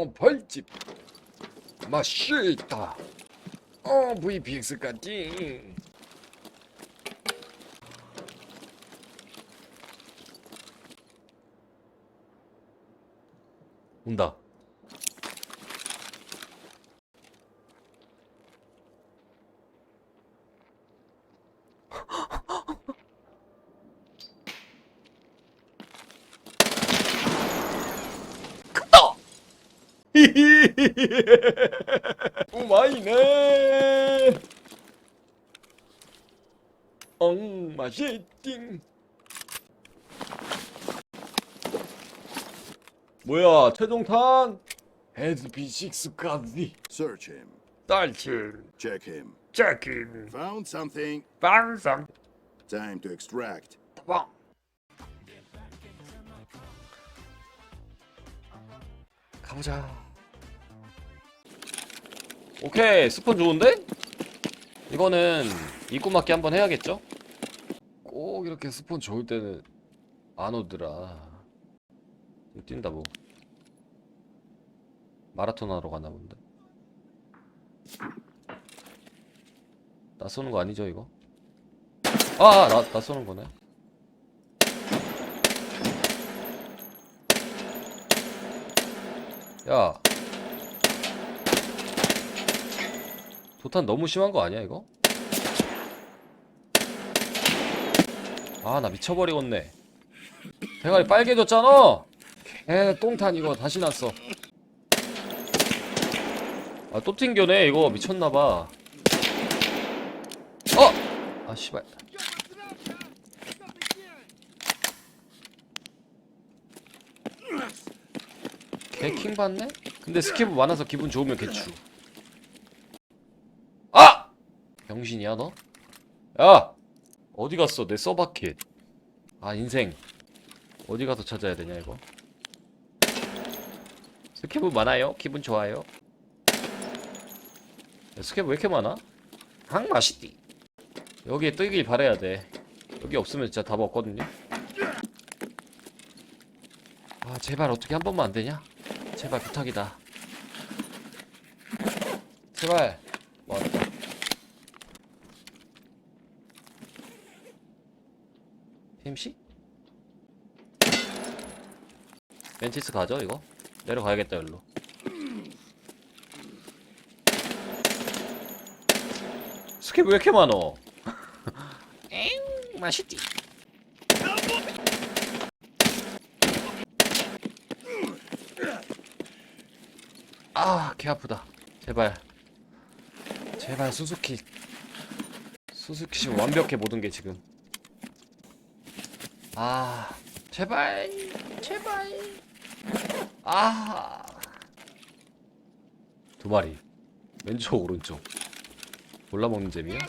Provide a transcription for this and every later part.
어 벌집. 맛있다. 어 VPX까지. 온다 맛있띵 뭐야 최종탄 SP6까지 Search him. 딸칠 Check him. 체킹 Found something. 빵상 Time to extract. 빵 가보자 오케이 스폰 좋은데? 이거는 입구 맞기 한번 해야겠죠? 꼭 이렇게 스폰 좋을 때는 안 오더라 뛴다 뭐 마라톤 하러 가나 본데 나 쏘는 거 아니죠 이거? 아, 나, 나 쏘는 거네. 야. 도탄 너무 심한 거 아니야, 이거? 아, 나 미쳐버리겠네. 대가리 빨개졌잖아! 개, 똥탄 이거 다시 났어. 아, 또 튕겨내, 이거. 미쳤나봐. 어! 아, 씨발. 개 킹 받네? 근데 스케브 많아서 기분 좋으면 개추. 아! 병신이야 너? 야! 어디 갔어 내 서바켓. 아 인생. 어디 가서 찾아야 되냐 이거? 스케브 많아요? 기분 좋아요? 야, 스케브 왜 이렇게 많아? 항 맛있디. 여기에 뜨길 바래야 돼. 여기 없으면 진짜 답 없거든요. 아 제발 어떻게 한 번만 안 되냐? 제발 부탁이다. 제발. 왔다. PMC? 멘티스 가죠 이거? 내려가야겠다 여기로. 스킵 왜 이렇게 많어? 엥 맛있디. 아, 개 아프다. 제발. 제발 수수키. 수수키 지금 완벽해 모든 게 지금. 아, 제발. 제발. 아. 두 마리. 왼쪽 오른쪽. 골라먹는 재미야?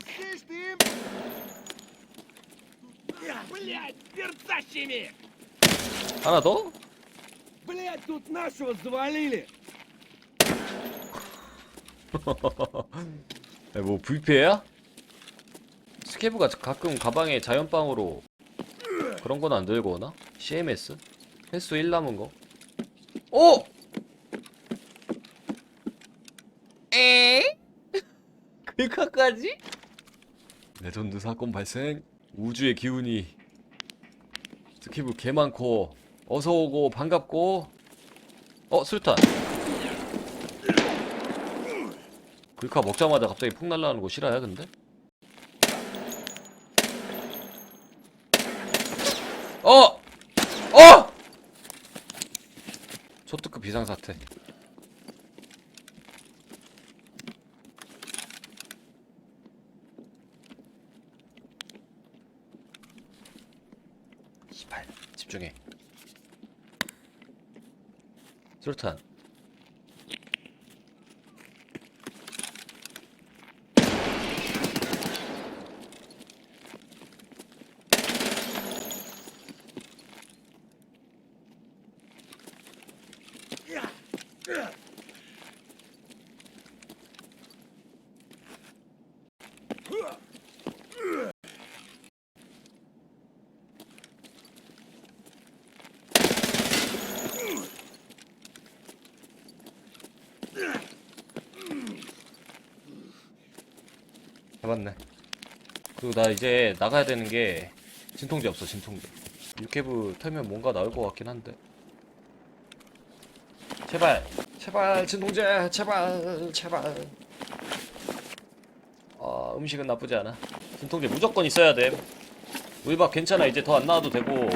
Блять, перцащими! 하나 더? Блять, тут нашего завалили! 야, 뭐 불패야? 스케브가 가끔 가방에 자연빵으로 그런 건 안 들고 오나? CMS? 횟수 1 남은 거? 오! 에? 글카까지? 레전드 사건 발생 우주의 기운이 스케브 개 많고 어서 오고 반갑고 어 술탄 글카 먹자마자 갑자기 폭 날라가는 거 싫어요 근데? 어! 어! 초특급 비상사태 씨발 집중해 술탄 잡았네. 그리고 나 이제 나가야 되는 게 진통제 없어 진통제. 육회부 털면 뭔가 나올 것 같긴 한데. 제발 제발 진동제 제발 제발. 아 음식은 나쁘지 않아. 진통제 무조건 있어야 돼. 우리밥 괜찮아. 이제 더 안 나와도 되고.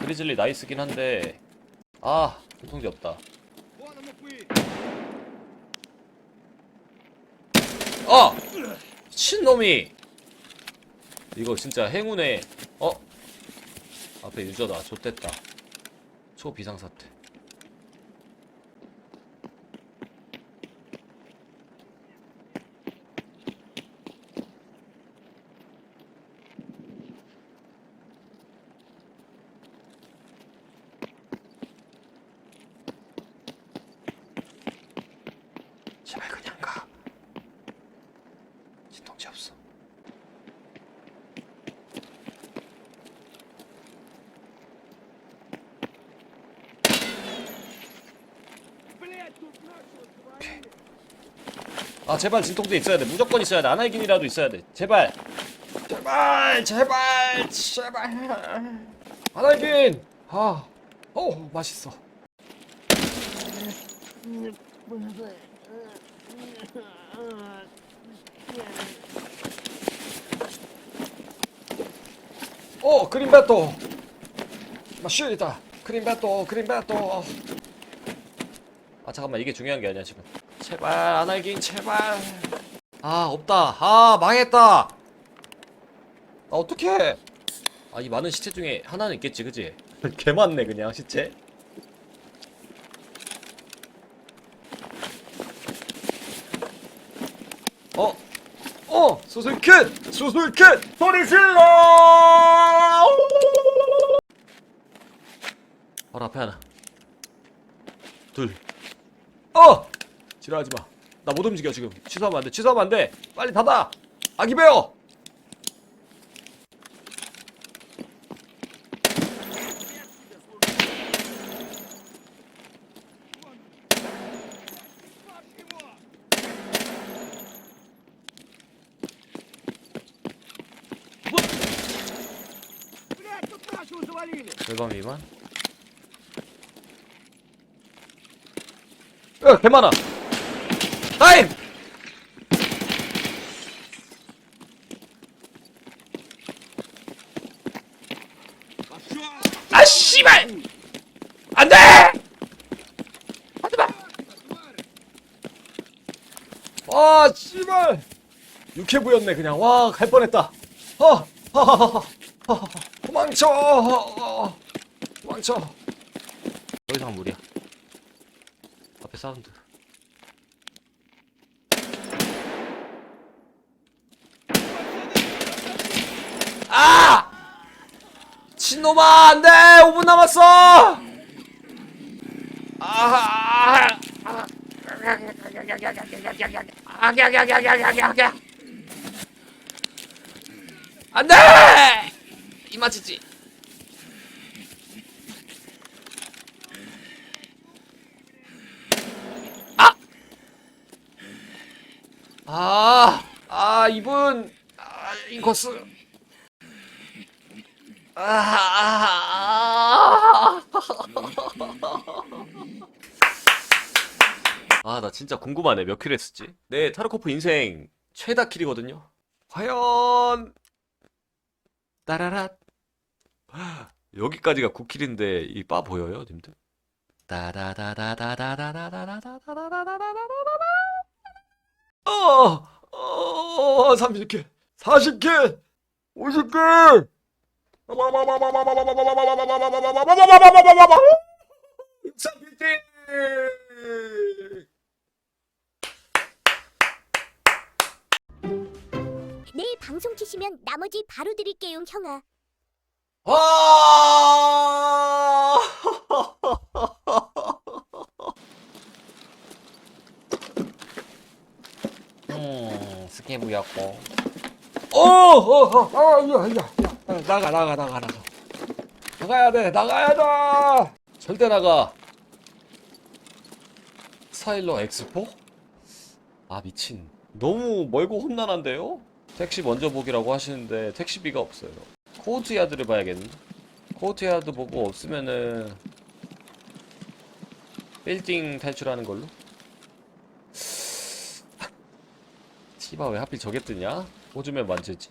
그리즐리 나이스긴 한데. 아 진통제 없다. 아! 친놈이! 이거 진짜 행운의 어? 앞에 유저다. 좋됐다. 초비상사 아 제발 진통도 있어야 돼. 무조건 있어야 돼. 아나이긴이라도 있어야 돼. 제발. 제발 제발 제발. 아나이긴! 아오 맛있어. 어, 오 크림베토 맛있다. 크림베토 크림베토 아 잠깐만. 이게 중요한 게 아니야 지금. 제발 안할긴 제발 아 없다 아 망했다 아 어떡해 아 이 많은 시체 중에 하나는 있겠지 그지? 개 많네 그냥 시체 어? 어! 수술캣! 수술캣! 소리 질러! 바로 앞에 하나 둘 어! 지랄하지 마. 나 못 움직여 지금. 취소하면 안 돼. 취소하면 안 돼. 빨리 닫아. 아기 배워. 절반 미만? 야, 개 많아! 아이! 아 씨발! 안 돼! 하지 마! 아 씨발! 육해 보였네 그냥 와 갈 뻔했다. 어, 하하하하, 도망쳐, 도망쳐. 더 이상 무리야. 앞에 사운드. 친놈아 안돼 5분 남았어 안돼 이마치지 아! 아, 아, 이분, 아, 인코스. 아, 나 진짜 궁금하네. 몇 킬 했었지? 네 타르코프 인생 최다 킬이거든요. 과연 따라라 여기까지가 9킬인데 이빠 보여요, 님들? 따라라라라라라라라라라라라라라라라라 어! 어! 30킬, 40킬, 50킬. 개! 50개! 내일 방송 키시면 나머지 바로 드릴게요, 형아. 아! 음, 스케브였고. 어, 어, 어, 아, 야, 야, 야, 나가, 나가, 나가, 나가. 나가야 돼, 나가야 돼. 절대 나가. 스타일러 엑스포? 아 미친. 너무 멀고 험난한데요? 택시 먼저 보기라고 하시는데 택시비가 없어요. 코트 야드를 봐야겠는데. 코트 야드 보고 없으면은 빌딩 탈출하는 걸로. 씨바 왜 하필 저게 뜨냐? 꽂으면 만지지.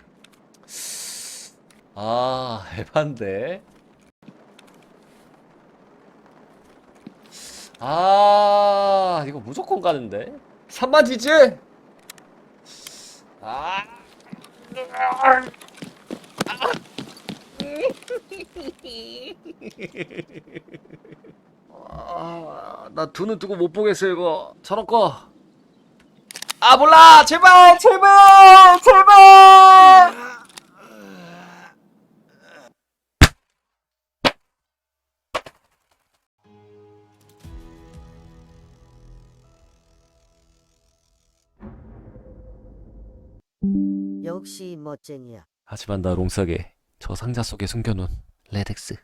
아, 에반데. 아, 이거 무조건 가는데. 3만 지지? 아. 아, 나 두 눈 뜨고 못 보겠어 이거. 저런 거. 아 몰라 제발 제발 제발. 역시 멋쟁이야. 하지만 나 롱싸게 저 상자 속에 숨겨놓은 레덱스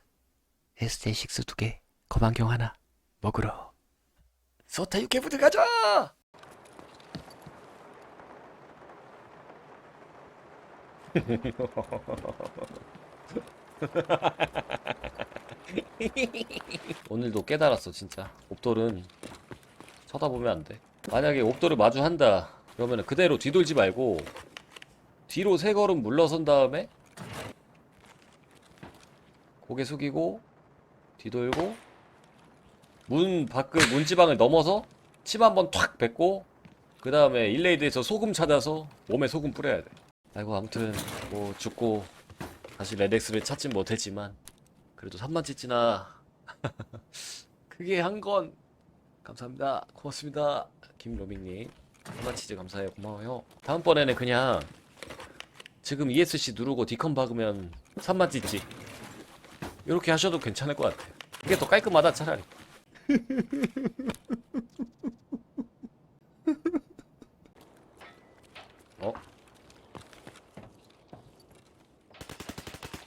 SJ6 두 개, 거만경 하나 먹으러 소타 육개부들 가자! 오늘도 깨달았어 진짜 옵돌은 쳐다보면 안돼 만약에 옵돌을 마주한다 그러면 그대로 뒤돌지 말고 뒤로 세 걸음 물러선 다음에 고개 숙이고 뒤돌고 문 밖을 문지방을 넘어서 침 한번 탁 뱉고 그 다음에 일레이드에서 소금 찾아서 몸에 소금 뿌려야 돼. 아이고 아무튼 뭐 죽고 다시 레덱스를 찾진 못했지만 그래도 3만 찌찌나 크게 한 건 감사합니다. 고맙습니다. 김로밍님 3만 치즈 감사해요. 고마워요. 다음번에는 그냥 지금 ESC 누르고 디컨 박으면 3만 찌찌 이렇게 하셔도 괜찮을 것 같아요. 이게 더 깔끔하다 차라리. 어?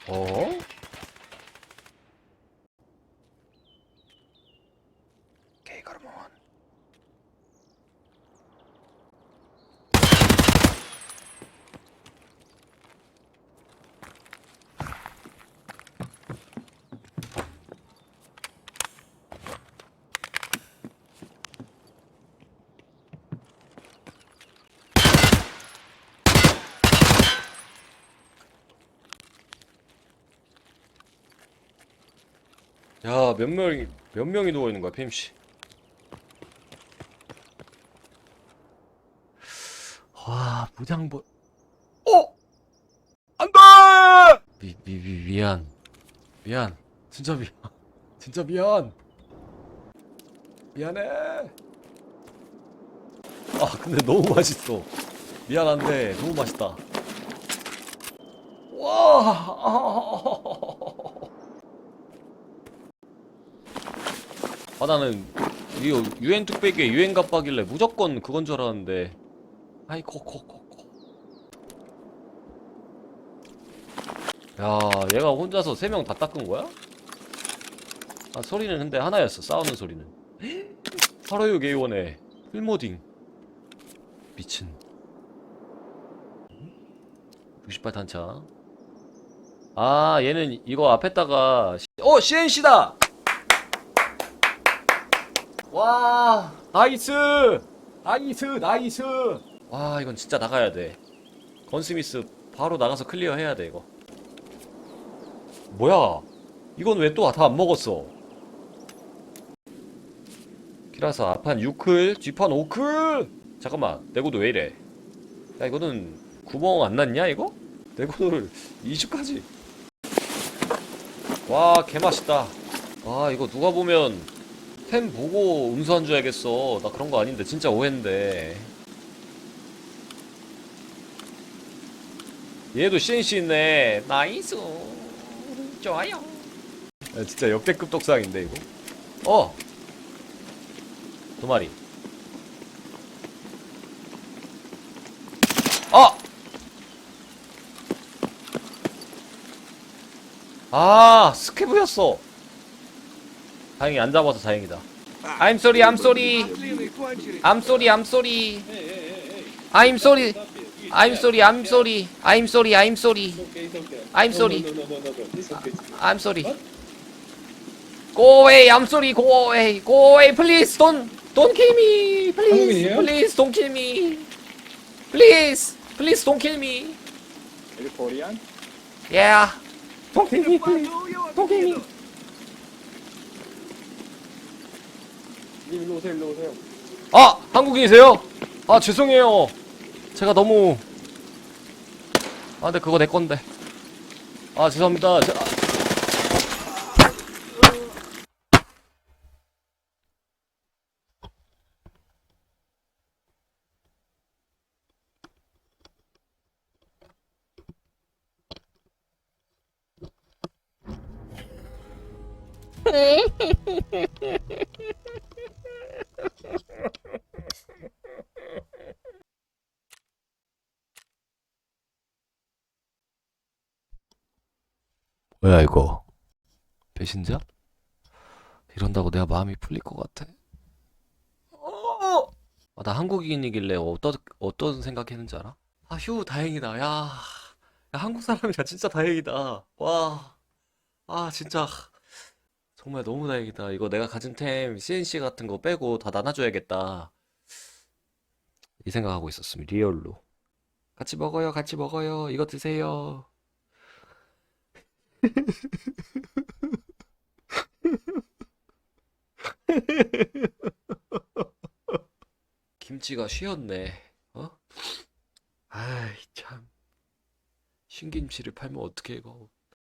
어? 야, 몇 명이 몇 명이 누워 있는 거야, 핌씨. 와, 무장보. 어! 안 돼! 미, 미, 미, 미안. 미안. 진짜 미안. 진짜 미안. 미안해. 아, 근데 너무 맛있어. 미안한데 너무 맛있다. 와! 아 나는 이 유엔 뚝배기에 유엔 갑박길래 무조건 그건 줄 알았는데. 아이 코코코코 야 얘가 혼자서 세 명 다 닦은 거야? 아 소리는 근데 하나였어 싸우는 소리는. 하루유 게이원의 필모딩. 미친. 68 단차 아 얘는 이거 앞에다가 시- 어 CNC다 와 나이스 나이스 나이스. 와 이건 진짜 나가야 돼. 건스미스 바로 나가서 클리어 해야 돼 이거. 뭐야? 이건 왜 또 다 안 먹었어? 키라사 앞판 6클 뒷판 5클? 잠깐만 내고도 왜 이래? 야 이거는 구멍 안 났냐 이거? 내고도를 20까지. 와 개맛있다. 아 이거 누가 보면 템 보고 음수한 줄 알겠어. 나 그런 거 아닌데 진짜 오해인데. 얘도 CNC 있네. 나이스. 좋아요. 야, 진짜 역대급 독상인데 이거. 어. 두 마리. 아. 아 스케브였어. 다행히 안 잡아서 다행이다. I'm sorry, I'm sorry. I'm sorry, I'm sorry. I'm sorry. I'm sorry, I'm sorry. I'm sorry, I'm sorry. I'm sorry. I'm sorry. Go away, I'm sorry, go away. Go away, please don't don't kill me. Please, 한국인이에요? please don't kill me. Please, please don't kill me. Are you Korean? Yeah. Don't kill me, please. Don't kill me. 님 일로 오세요, 일로 오세요. 아, 한국인이세요? 아, 죄송해요. 제가 너무 아, 근데 그거 내 건데. 아, 죄송합니다. 제... 아... 뭐야 이거? 배신자? 이런다고 내가 마음이 풀릴 것 같아. 어! 아, 나 한국인이길래 어떤 어떤 생각했는지 알아? 아, 휴, 다행이다. 야, 야, 한국 사람이라 진짜 다행이다. 와, 아, 진짜 정말 너무 다행이다. 이거 내가 가진 템 CNC 같은 거 빼고 다 나눠줘야겠다. 이 생각하고 있었음, 리얼로. 같이 먹어요, 같이 먹어요. 이거 드세요. 김치가 쉬었네. 어? 아이 참. 신김치를 팔면 어떻게 이거?